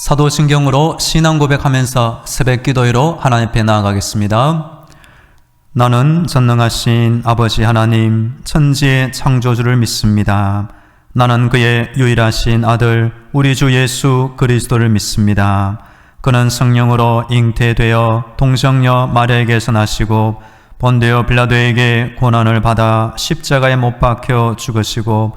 사도신경으로 신앙 고백하면서 새벽 기도회로 하나님 앞에 나아가겠습니다. 나는 전능하신 아버지 하나님, 천지의 창조주를 믿습니다. 나는 그의 유일하신 아들, 우리 주 예수 그리스도를 믿습니다. 그는 성령으로 잉태되어 동정녀 마리아에게서 나시고 본데오 빌라도에게 고난을 받아 십자가에 못 박혀 죽으시고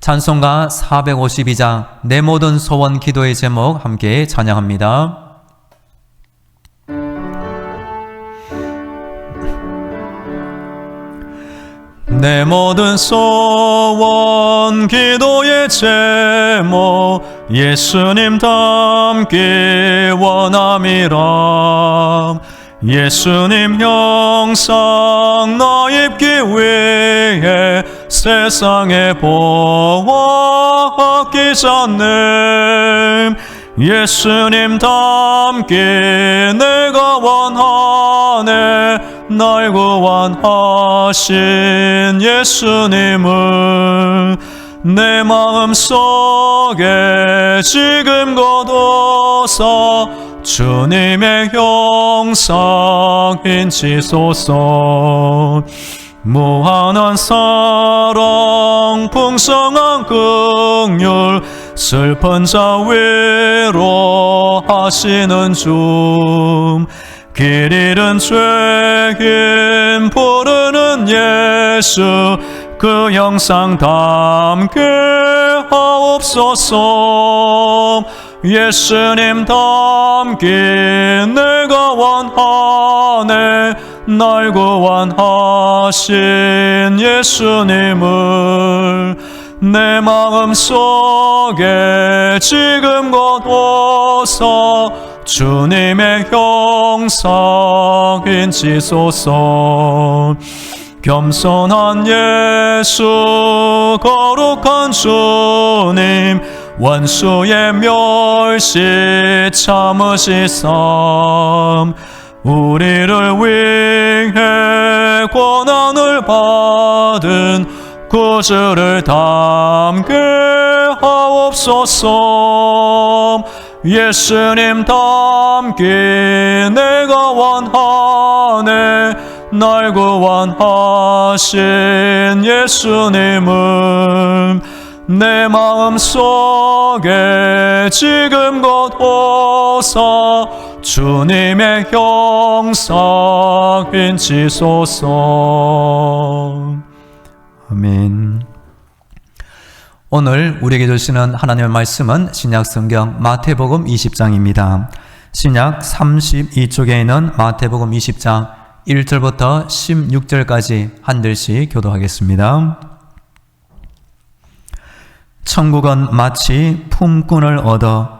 찬송가 452장 내 모든 소원 기도의 제목 함께 찬양합니다. 내 모든 소원 기도의 제목 예수님 닮기 원함이라 예수님 형상 나 입기 위해 세상에 보았기 전에 예수님 닮기 내가 원하네. 날 구원하신 예수님을 내 마음 속에 지금 거둬서 주님의 형상 인치소서 무한한 사랑 풍성한 긍휼 슬픈 자 위로하시는 주길 잃은 죄인 부르는 예수 그 영상 담게 하옵소서. 예수님 담기 내가 원하네 날 구원하신 예수님을 내 마음 속에 지금 거둬서 주님의 형상 인치소서. 겸손한 예수 거룩한 주님 원수의 멸시 참으시삼 우리를 위해 고난을 받은 구주를 담게 하옵소서. 예수님 담기 내가 원하네. 날 구원하신 예수님을 내 마음 속에 지금 거둬서 주님의 형상 인치소서 아멘 오늘 우리에게 주시는 하나님의 말씀은 신약 성경 마태복음 20장입니다. 신약 32쪽에 있는 마태복음 20장 1절부터 16절까지 한 절씩 교도하겠습니다. 천국은 마치 품꾼을 얻어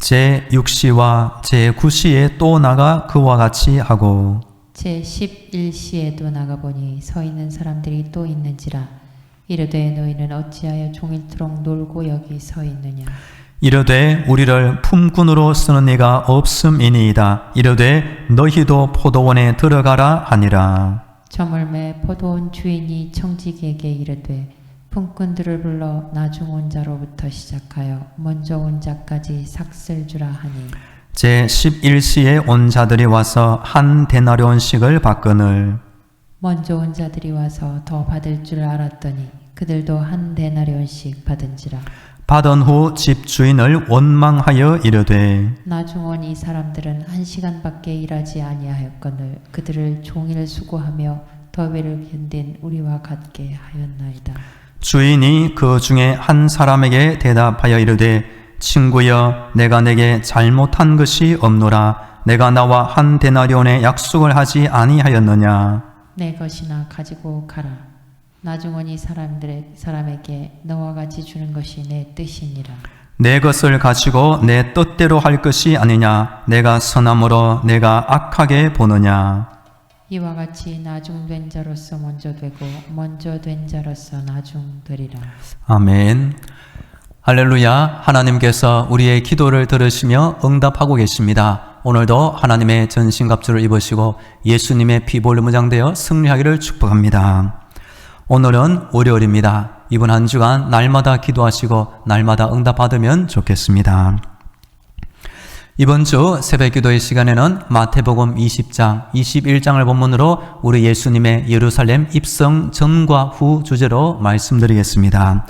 제 6시와 제 9시에 또 나가 그와 같이 하고 제 11시에도 나가보니 서 있는 사람들이 또 있는지라. 이르되 너희는 어찌하여 종일토록 놀고 여기 서 있느냐? 이르되 우리를 품꾼으로 쓰는 이가 없음이니이다. 이르되 너희도 포도원에 들어가라 하니라. 저물매 포도원 주인이 청지기에게 이르되 품꾼들을 불러 나중 온 자로부터 시작하여 먼저 온 자까지 삭슬 주라 하니. 제 11시에 온 자들이 와서 한 데나리온씩을 받거늘. 먼저 온 자들이 와서 더 받을 줄 알았더니 그들도 한 데나리온씩 받은지라. 받은 후 집 주인을 원망하여 이르되 나중 온 이 사람들은 한 시간밖에 일하지 아니하였거늘 그들을 종일 수고하며 더위를 견딘 우리와 같게 하였나이다. 주인이 그 중에 한 사람에게 대답하여 이르되 친구여 내가 내게 잘못한 것이 없노라 내가 나와 한 데나리온의 약속을 하지 아니하였느냐 내 것이나 가지고 가라. 나중은 이 사람들의 사람에게 너와 같이 주는 것이 내 뜻이니라. 내 것을 가지고 내 뜻대로 할 것이 아니냐 내가 선함으로 내가 악하게 보느냐 이와 같이 나중된 자로서 먼저 되고 먼저 된 자로서 나중되리라. 아멘. 할렐루야. 하나님께서 우리의 기도를 들으시며 응답하고 계십니다. 오늘도 하나님의 전신갑주를 입으시고 예수님의 피볼로 무장되어 승리하기를 축복합니다. 오늘은 월요일입니다. 이번 한 주간 날마다 기도하시고 날마다 응답 받으면 좋겠습니다. 이번 주 새벽 기도의 시간에는 마태복음 20장, 21장을 본문으로 우리 예수님의 예루살렘 입성 전과 후 주제로 말씀드리겠습니다.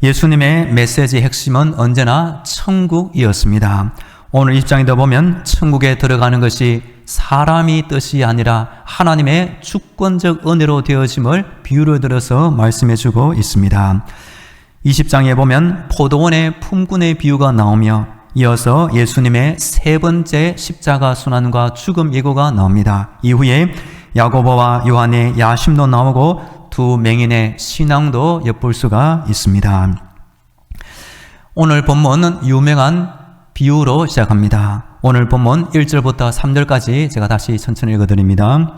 예수님의 메시지 핵심은 언제나 천국이었습니다. 오늘 입장에도 보면 천국에 들어가는 것이 사람이 뜻이 아니라 하나님의 주권적 은혜로 되어짐을 비유를 들어서 말씀해 주고 있습니다. 20장에 보면 포도원의 품꾼의 비유가 나오며 이어서 예수님의 세 번째 십자가 순환과 죽음 예고가 나옵니다. 이후에 야고보와 요한의 야심도 나오고 두 맹인의 신앙도 엿볼 수가 있습니다. 오늘 본문은 유명한 비유로 시작합니다. 오늘 본문 1절부터 3절까지 제가 다시 천천히 읽어드립니다.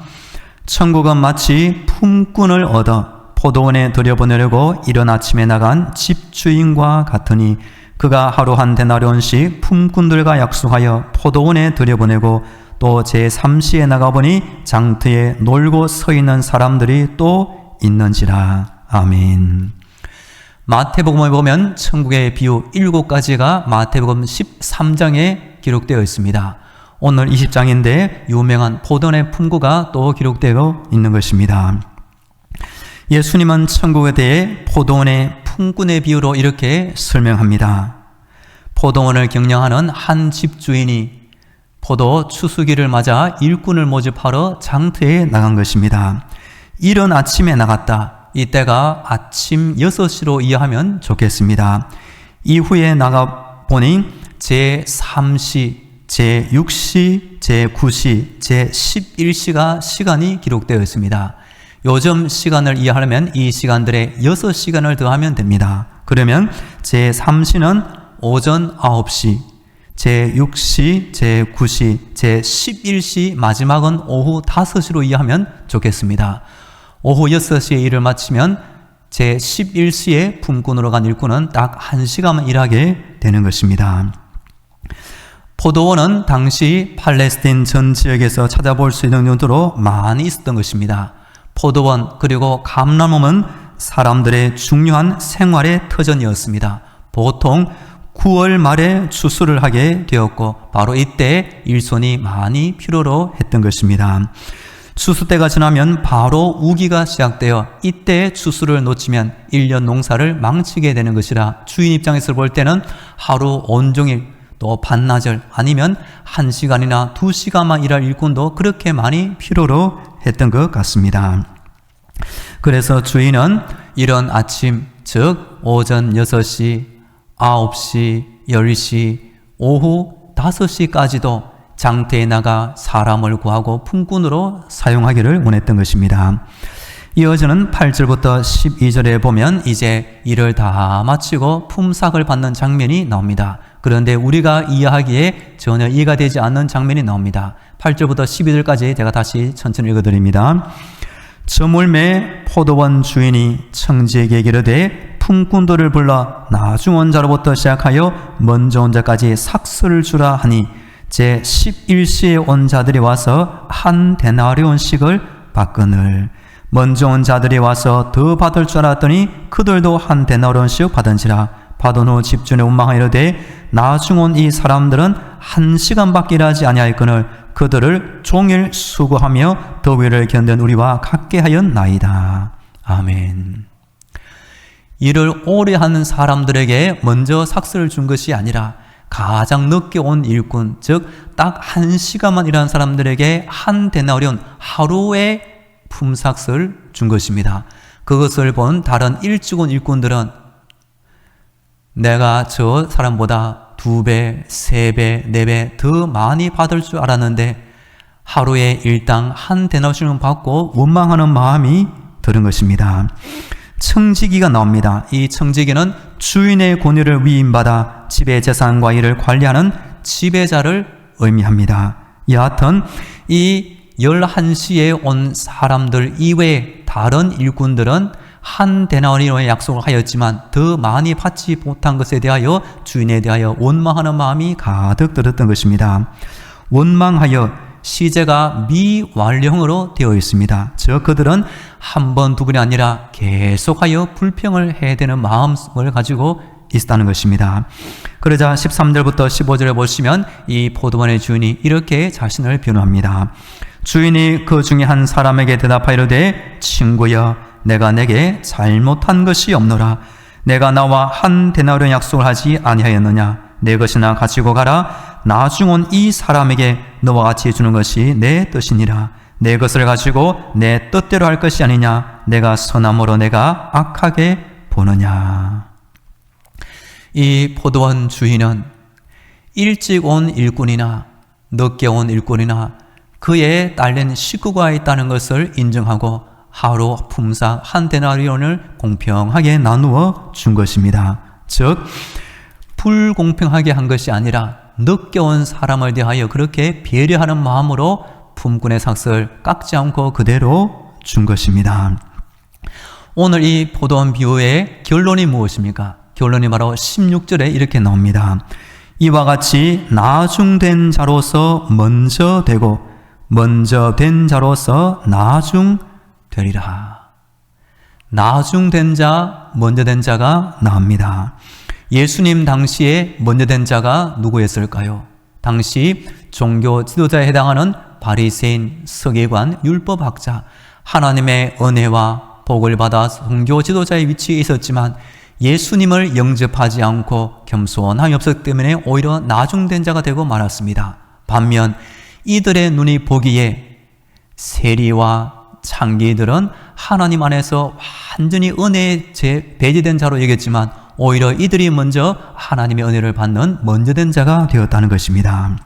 천국은 마치 품꾼을 얻어 포도원에 들여보내려고 이른 아침에 나간 집주인과 같으니 그가 하루 한 데나리온씩 품꾼들과 약속하여 포도원에 들여보내고 또 제3시에 나가보니 장터에 놀고 서 있는 사람들이 또 있는지라. 아멘. 마태복음에 보면 천국의 비유 7가지가 마태복음 13장에 기록되어 있습니다. 오늘 20장인데 유명한 포도원의 품구가 또 기록되어 있는 것입니다. 예수님은 천국에 대해 포도원의 품꾼의 비유로 이렇게 설명합니다. 포도원을 경영하는 한 집주인이 포도 추수기를 맞아 일꾼을 모집하러 장터에 나간 것입니다. 이른 아침에 나갔다. 이때가 아침 6시로 이해하면 좋겠습니다. 이후에 나가 보니 제3시, 제6시, 제9시, 제11시가 시간이 기록되어 있습니다. 요즘 시간을 이해하려면 이 시간들에 6시간을 더하면 됩니다. 그러면 제3시는 오전 9시, 제6시, 제9시, 제11시, 마지막은 오후 5시로 이해하면 좋겠습니다. 오후 6시에 일을 마치면 제11시에 품꾼으로 간 일꾼은 딱 1시간만 일하게 되는 것입니다. 포도원은 당시 팔레스틴 전 지역에서 찾아볼 수 있는 정도로 많이 있었던 것입니다. 포도원 그리고 감람원은 사람들의 중요한 생활의 터전이었습니다. 보통 9월 말에 추수를 하게 되었고 바로 이때 일손이 많이 필요로 했던 것입니다. 추수 때가 지나면 바로 우기가 시작되어 이때 추수를 놓치면 1년 농사를 망치게 되는 것이라 주인 입장에서 볼 때는 하루 온종일 또 반나절 아니면 1시간이나 2시간만 일할 일꾼도 그렇게 많이 필요로 했던 것 같습니다. 그래서 주인은 이런 아침, 즉 오전 6시, 9시, 10시, 오후 5시까지도 장터에 나가 사람을 구하고 품꾼으로 사용하기를 원했던 것입니다. 이어지는 8절부터 12절에 보면 이제 일을 다 마치고 품삯을 받는 장면이 나옵니다. 그런데 우리가 이해하기에 전혀 이해가 되지 않는 장면이 나옵니다. 8절부터 12절까지 제가 다시 천천히 읽어드립니다. 저물매 포도원 주인이 청지에게 이르되 품꾼들을 불러 나중 온 자로부터 시작하여 먼저 온 자까지 삭스를 주라 하니 제 11시에 온 자들이 와서 한 데나리온씩을 받거늘. 먼저 온 자들이 와서 더 받을 줄 알았더니 그들도 한 데나리온씩 받은지라 받은 후 집주인의 원망하 이르되 나중 온 이 사람들은 한 시간밖에 일하지 아니하였거늘 그들을 종일 수고하며 더위를 견딘 우리와 같게 하였나이다. 아멘. 일을 오래 하는 사람들에게 먼저 삭스를 준 것이 아니라 가장 늦게 온 일꾼, 즉 딱 한 시간만 일하는 사람들에게 한 데나리온 하루의 품삯을 준 것입니다. 그것을 본 다른 일찍 온 일꾼들은 내가 저 사람보다 두 배, 세 배, 네 배 더 많이 받을 줄 알았는데 하루에 일당 한 대나시는 받고 원망하는 마음이 들은 것입니다. 청지기가 나옵니다. 이 청지기는 주인의 권위를 위임받아 집의 재산과 일을 관리하는 지배자를 의미합니다. 여하튼 이 11시에 온 사람들 이외에 다른 일꾼들은 한 데나리온의 약속을 하였지만 더 많이 받지 못한 것에 대하여 주인에 대하여 원망하는 마음이 가득 들었던 것입니다. 원망하여 시제가 미완료형으로 되어 있습니다. 즉 그들은 한 번, 두 번이 아니라 계속하여 불평을 해야 되는 마음을 가지고 있다는 것입니다. 그러자 13절부터 15절에 보시면 이 포도원의 주인이 이렇게 자신을 변호합니다. 주인이 그 중에 한 사람에게 대답하여 이르되 친구여 내가 내게 잘못한 것이 없노라. 내가 나와 한 데나리온 약속을 하지 아니하였느냐? 내 것이나 가지고 가라. 나중 온 이 사람에게 너와 같이 주는 것이 내 뜻이니라. 내 것을 가지고 내 뜻대로 할 것이 아니냐? 내가 선함으로 내가 악하게 보느냐? 이 포도원 주인은 일찍 온 일꾼이나 늦게 온 일꾼이나 그에 딸린 식구가 있다는 것을 인정하고 하루 품삯 한 데나리온을 공평하게 나누어 준 것입니다. 즉 불공평하게 한 것이 아니라 늦게 온 사람을 대하여 그렇게 배려하는 마음으로 품꾼의 삭을 깎지 않고 그대로 준 것입니다. 오늘 이 포도원 비유의 결론이 무엇입니까? 결론이 바로 16절에 이렇게 나옵니다. 이와 같이 나중된 자로서 먼저 되고 먼저 된 자로서 나중 되리라. 나중 된 자, 먼저 된 자가 나옵니다. 예수님 당시에 먼저 된 자가 누구였을까요? 당시 종교 지도자에 해당하는 바리새인, 서기관, 율법학자, 하나님의 은혜와 복을 받아 종교 지도자의 위치에 있었지만 예수님을 영접하지 않고 겸손함이 없었기 때문에 오히려 나중된 자가 되고 말았습니다. 반면 이들의 눈이 보기에 세리와 창기들은 하나님 안에서 완전히 은혜에 배제된 자로 여겼지만 오히려 이들이 먼저 하나님의 은혜를 받는 먼저 된 자가 되었다는 것입니다.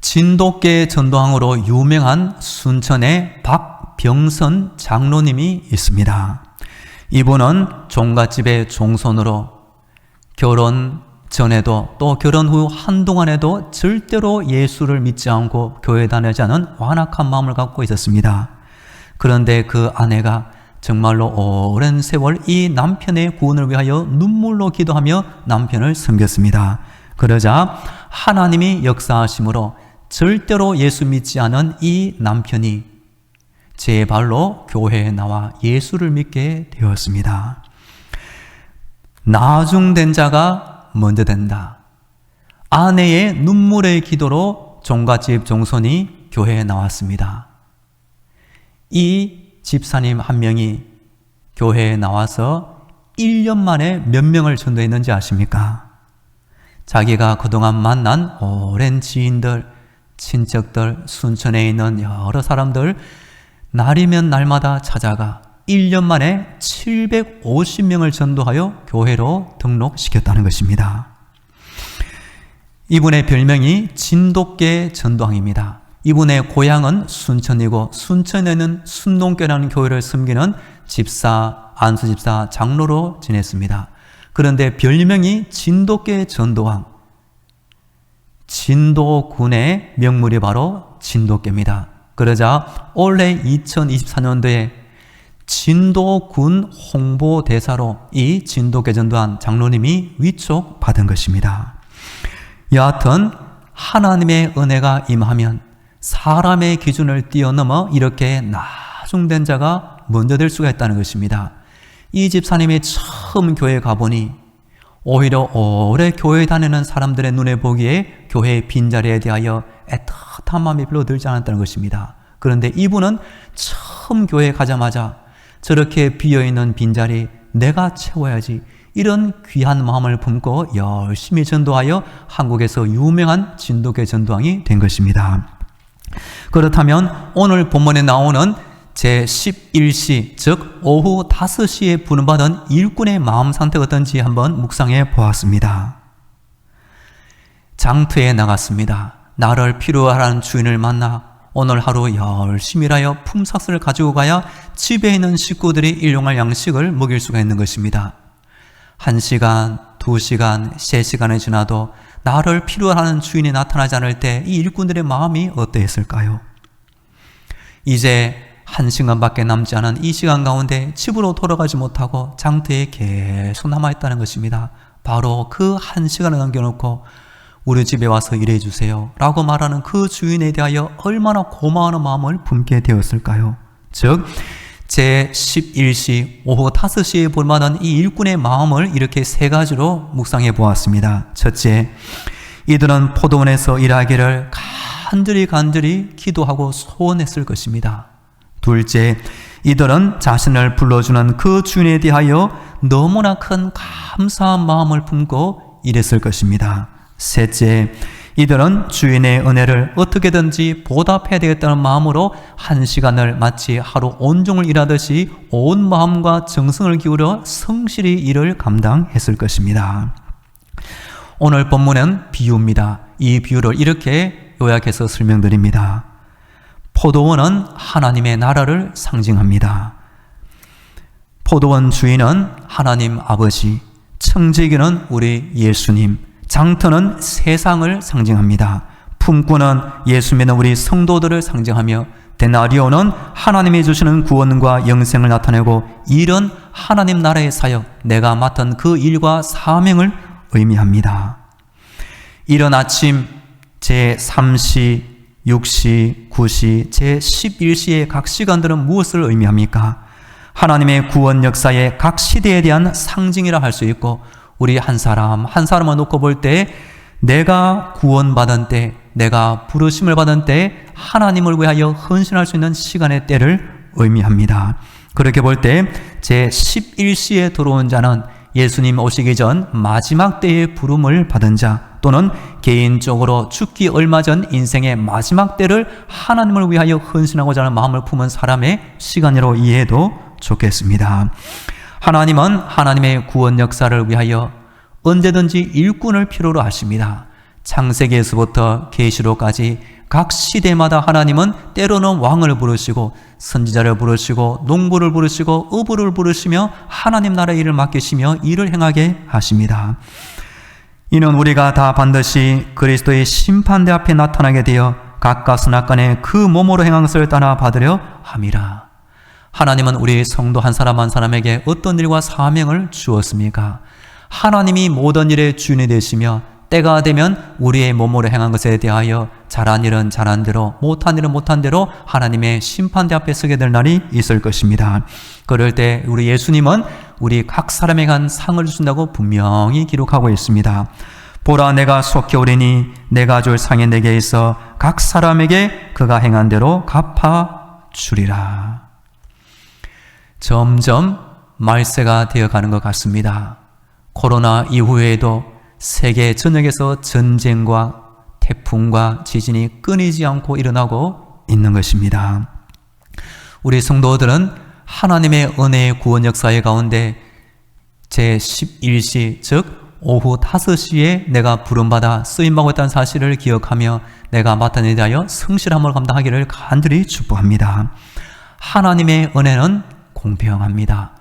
진돗개 전도항으로 유명한 순천의 박병선 장로님이 있습니다. 이분은 종갓집의 종손으로 결혼 전에도 또 결혼 후 한동안에도 절대로 예수를 믿지 않고 교회 다니지 않은 완악한 마음을 갖고 있었습니다. 그런데 그 아내가 정말로 오랜 세월 이 남편의 구원을 위하여 눈물로 기도하며 남편을 섬겼습니다. 그러자 하나님이 역사하심으로 절대로 예수 믿지 않은 이 남편이 제 발로 교회에 나와 예수를 믿게 되었습니다. 나중된 자가 먼저 된다. 아내의 눈물의 기도로 종갓집 종손이 교회에 나왔습니다. 이 집사님 한 명이 교회에 나와서 1년 만에 몇 명을 전도했는지 아십니까? 자기가 그동안 만난 오랜 지인들, 친척들, 순천에 있는 여러 사람들, 날이면 날마다 찾아가 1년 만에 750명을 전도하여 교회로 등록시켰다는 것입니다. 이분의 별명이 진돗개 전도왕입니다. 이분의 고향은 순천이고 순천에는 순동교라는 교회를 섬기는 집사, 안수 집사, 장로로 지냈습니다. 그런데 별명이 진돗개 전도왕. 진도군의 명물이 바로 진돗개입니다. 그러자 올해 2024년도에 진도군 홍보대사로 이 진돗개 전도한 장로님이 위촉받은 것입니다. 여하튼 하나님의 은혜가 임하면 사람의 기준을 뛰어넘어 이렇게 나중된 자가 먼저 될 수가 있다는 것입니다. 이 집사님이 처음 교회 가보니 오히려 오래 교회 다니는 사람들의 눈에 보기에 교회의 빈자리에 대하여 애틋한 마음이 별로 들지 않았다는 것입니다. 그런데 이분은 처음 교회 가자마자 저렇게 비어있는 빈자리 내가 채워야지 이런 귀한 마음을 품고 열심히 전도하여 한국에서 유명한 진돗개 전도왕이 된 것입니다. 그렇다면 오늘 본문에 나오는 제 11시, 즉 오후 5시에 부름받은 일꾼의 마음 상태가 어떤지 한번 묵상해 보았습니다. 장터에 나갔습니다. 나를 필요로 하는 주인을 만나 오늘 하루 열심히 일하여 품삯을 가지고 가야 집에 있는 식구들이 일용할 양식을 먹일 수가 있는 것입니다. 한 시간, 두 시간, 세 시간이 지나도 나를 필요로 하는 주인이 나타나지 않을 때 이 일꾼들의 마음이 어떠했을까요? 이제 한 시간밖에 남지 않은 이 시간 가운데 집으로 돌아가지 못하고 장터에 계속 남아있다는 것입니다. 바로 그 한 시간을 남겨놓고 우리 집에 와서 일해 주세요. 라고 말하는 그 주인에 대하여 얼마나 고마워하는 마음을 품게 되었을까요? 즉, 제 11시 오후 5시에 볼 만한 이 일꾼의 마음을 이렇게 세 가지로 묵상해 보았습니다. 첫째, 이들은 포도원에서 일하기를 간절히 간절히 기도하고 소원했을 것입니다. 둘째, 이들은 자신을 불러주는 그 주인에 대하여 너무나 큰 감사한 마음을 품고 일했을 것입니다. 셋째, 이들은 주인의 은혜를 어떻게든지 보답해야 되겠다는 마음으로 한 시간을 마치 하루 온종을 일하듯이 온 마음과 정성을 기울여 성실히 일을 감당했을 것입니다. 오늘 본문은 비유입니다. 이 비유를 이렇게 요약해서 설명드립니다. 포도원은 하나님의 나라를 상징합니다. 포도원 주인은 하나님 아버지, 청지기는 우리 예수님, 장터는 세상을 상징합니다. 품꾼은 예수 믿는 우리 성도들을 상징하며 데나리오는 하나님이 주시는 구원과 영생을 나타내고 일은 하나님 나라의 사역, 내가 맡은 그 일과 사명을 의미합니다. 이른 아침 제 3시, 6시, 9시, 제 11시의 각 시간들은 무엇을 의미합니까? 하나님의 구원 역사의 각 시대에 대한 상징이라 할 수 있고 우리 한 사람 한 사람을 놓고 볼 때 내가 구원받은 때 내가 부르심을 받은 때 하나님을 위하여 헌신할 수 있는 시간의 때를 의미합니다. 그렇게 볼 때 제 11시에 들어온 자는 예수님 오시기 전 마지막 때의 부름을 받은 자 또는 개인적으로 죽기 얼마 전 인생의 마지막 때를 하나님을 위하여 헌신하고자 하는 마음을 품은 사람의 시간으로 이해해도 좋겠습니다. 하나님은 하나님의 구원 역사를 위하여 언제든지 일꾼을 필요로 하십니다. 창세기에서부터 계시록까지 각 시대마다 하나님은 때로는 왕을 부르시고 선지자를 부르시고 농부를 부르시고 어부를 부르시며 하나님 나라의 일을 맡기시며 일을 행하게 하십니다. 이는 우리가 다 반드시 그리스도의 심판대 앞에 나타나게 되어 각각 선악간에 그 몸으로 행한 것을 따라 받으려 함이라. 하나님은 우리 성도 한 사람 한 사람에게 어떤 일과 사명을 주었습니까? 하나님이 모든 일의 주인이 되시며 때가 되면 우리의 몸으로 행한 것에 대하여 잘한 일은 잘한 대로 못한 일은 못한 대로 하나님의 심판대 앞에 서게 될 날이 있을 것입니다. 그럴 때 우리 예수님은 우리 각 사람에게 한 상을 주신다고 분명히 기록하고 있습니다. 보라 내가 속히 오리니 내가 줄 상이 내게 있어 각 사람에게 그가 행한 대로 갚아 주리라. 점점 말세가 되어 가는 것 같습니다. 코로나 이후에도 세계 전역에서 전쟁과 태풍과 지진이 끊이지 않고 일어나고 있는 것입니다. 우리 성도들은 하나님의 은혜의 구원 역사의 가운데 제 11시, 즉, 오후 5시에 내가 부름받아 쓰임받고 있다는 사실을 기억하며 내가 맡은 일에 대하여 성실함을 감당하기를 간절히 축복합니다. 하나님의 은혜는 공평합니다.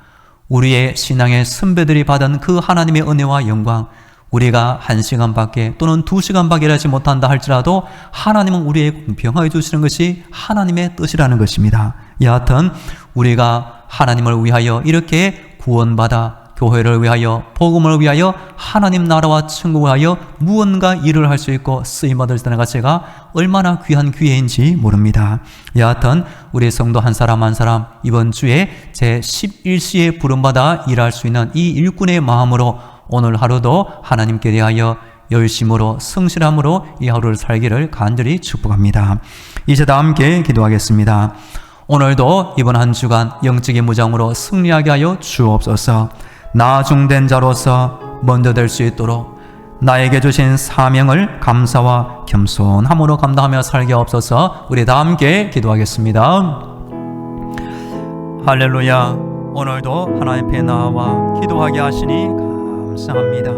우리의 신앙의 선배들이 받은 그 하나님의 은혜와 영광, 우리가 한 시간밖에 또는 두 시간밖에 일하지 못한다 할지라도 하나님은 우리의 공평하게 주시는 것이 하나님의 뜻이라는 것입니다. 여하튼 우리가 하나님을 위하여 이렇게 구원받아 교회를 위하여 복음을 위하여 하나님 나라와 천국을 위하여 무언가 일을 할 수 있고 쓰임받을 수 있다는 가치가 얼마나 귀한 기회인지 모릅니다. 여하튼 우리 성도 한 사람 한 사람 이번 주에 제 11시에 부름받아 일할 수 있는 이 일꾼의 마음으로 오늘 하루도 하나님께 대하여 열심으로 성실함으로 이 하루를 살기를 간절히 축복합니다. 이제 다 함께 기도하겠습니다. 오늘도 이번 한 주간 영적인 무장으로 승리하게 하여 주옵소서. 나중된 자로서 먼저 될 수 있도록 나에게 주신 사명을 감사와 겸손함으로 감당하며 살게 없어서 우리 다 함께 기도하겠습니다. 할렐루야. 오늘도 하나님 앞에 나와 기도하게 하시니 감사합니다.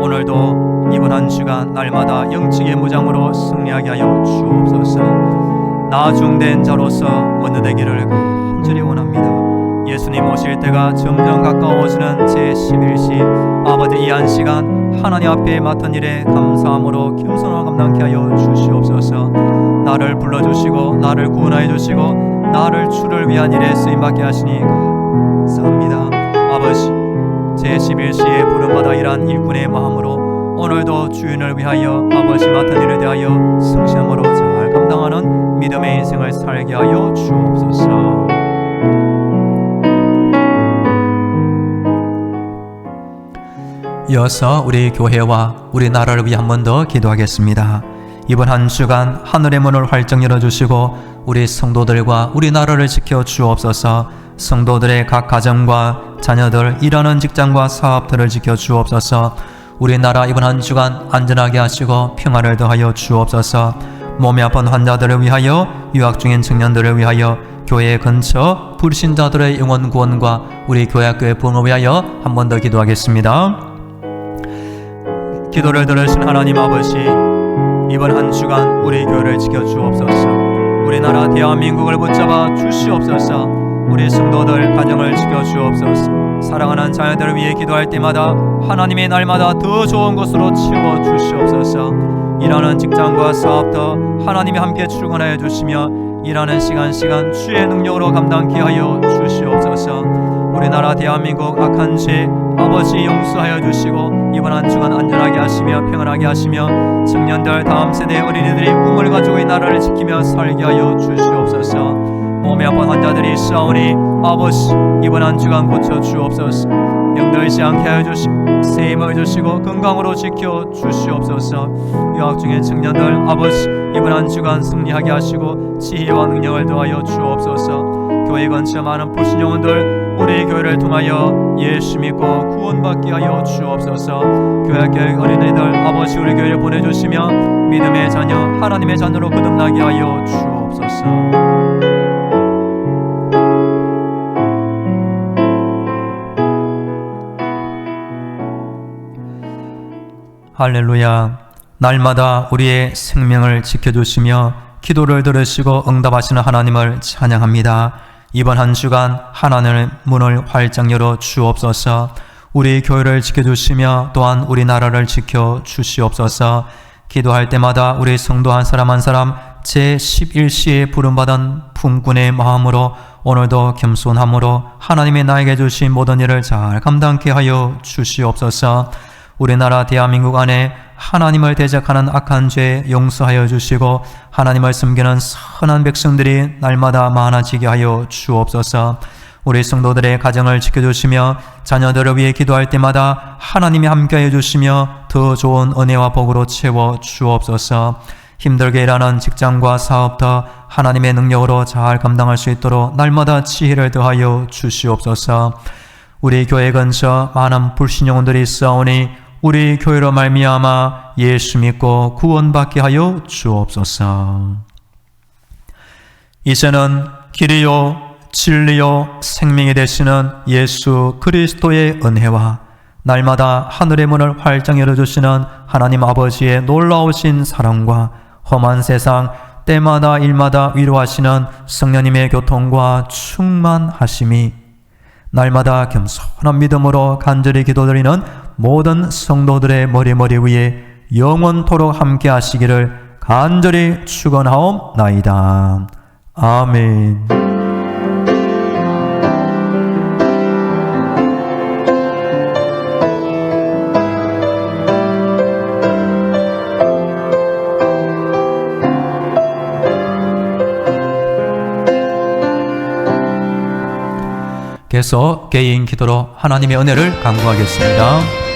오늘도 이번 한 주간 날마다 영적의 무장으로 승리하게 하여 주옵소서. 나중된 자로서 먼저 되기를 간절히 원합니다. 예수님 오실 때가 점점 가까워지는 제11시. 아버지 이 한 시간 하나님 앞에 맡은 일에 감사함으로 겸손을 감당케 하여 주시옵소서. 나를 불러주시고 나를 구원하여 주시고 나를 주를 위한 일에 쓰임받게 하시니 감사합니다. 아버지 제11시에 부름받아 일한 일꾼의 마음으로 오늘도 주인을 위하여 아버지 맡은 일에 대하여 성실함으로 잘 감당하는 믿음의 인생을 살게 하여 주옵소서 이어서 우리 교회와 우리 나라를 위해 한 번 더 기도하겠습니다. 이번 한 주간 하늘의 문을 활짝 열어주시고 우리 성도들과 우리 나라를 지켜 주옵소서 성도들의 각 가정과 자녀들 일하는 직장과 사업들을 지켜 주옵소서 우리나라 이번 한 주간 안전하게 하시고 평화를 더하여 주옵소서 몸이 아픈 환자들을 위하여 유학 중인 청년들을 위하여 교회 근처 불신자들의 영원 구원과 우리 교회 학교의 부흥을 위하여 한 번 더 기도하겠습니다. 기도를 들으신 하나님 아버지 이번 한 주간 우리 교회를 지켜 주옵소서. 우리나라 대한민국을 붙잡아 주시옵소서. 우리 성도들 가정을 지켜 주옵소서. 사랑하는 자녀들을 위해 기도할 때마다 하나님의 날마다 더 좋은 곳으로 채워 주시옵소서. 일하는 직장과 사업도 하나님이 함께 출근하여 주시며 일하는 시간 시간 주의 능력으로 감당케 하여 주시옵소서. 우리나라 대한민국 악한 죄 아버지 용서하여 주시고 이번 한 주간 안전하게 하시며 평안하게 하시며 청년들 다음 세대 어린이들이 꿈을 가지고 이 나라를 지키며 살게 하여 주시옵소서 몸에 아픈 환자들이 있사오니 아버지 이번 한 주간 고쳐 주옵소서. 병들지 않게 하여 주시고 세임을 주시고 건강으로 지켜 주시옵소서. 유학 중인 청년들 아버지 이번 한 주간 승리하게 하시고 지혜와 능력을 더하여 주옵소서. 교회 근처 많은 불신 영혼들 우리 교회를 통하여 예수 믿고 구원받게 하여 주옵소서. 교회 교회 어린이들 아버지 우리 교회를 보내주시며 믿음의 자녀 하나님의 자녀로 거듭나게 하여 주옵소서 할렐루야 날마다 우리의 생명을 지켜주시며 기도를 들으시고 응답하시는 하나님을 찬양합니다. 이번 한 주간 하나님의 문을 활짝 열어 주옵소서. 우리 교회를 지켜주시며 또한 우리 나라를 지켜 주시옵소서. 기도할 때마다 우리 성도 한 사람 한 사람 제 11시에 부름받은 품꾼의 마음으로 오늘도 겸손함으로 하나님의 나에게 주신 모든 일을 잘 감당케 하여 주시옵소서. 우리나라 대한민국 안에 하나님을 대적하는 악한 죄 용서하여 주시고 하나님을 섬기는 선한 백성들이 날마다 많아지게 하여 주옵소서. 우리 성도들의 가정을 지켜주시며 자녀들을 위해 기도할 때마다 하나님이 함께해 주시며 더 좋은 은혜와 복으로 채워 주옵소서. 힘들게 일하는 직장과 사업도 하나님의 능력으로 잘 감당할 수 있도록 날마다 지혜를 더하여 주시옵소서. 우리 교회 근처 많은 불신 영혼들이 있사오니 우리 교회로 말미암아 예수 믿고 구원받게 하여 주옵소서. 이제는 길이요 진리요 생명이 되시는 예수 그리스도의 은혜와 날마다 하늘의 문을 활짝 열어주시는 하나님 아버지의 놀라우신 사랑과 험한 세상 때마다 일마다 위로하시는 성령님의 교통과 충만하심이 날마다 겸손한 믿음으로 간절히 기도드리는 모든 성도들의 머리머리 위에 영원토록 함께 하시기를 간절히 축원하옵나이다. 아멘. 계속 개인 기도로 하나님의 은혜를 간구하겠습니다.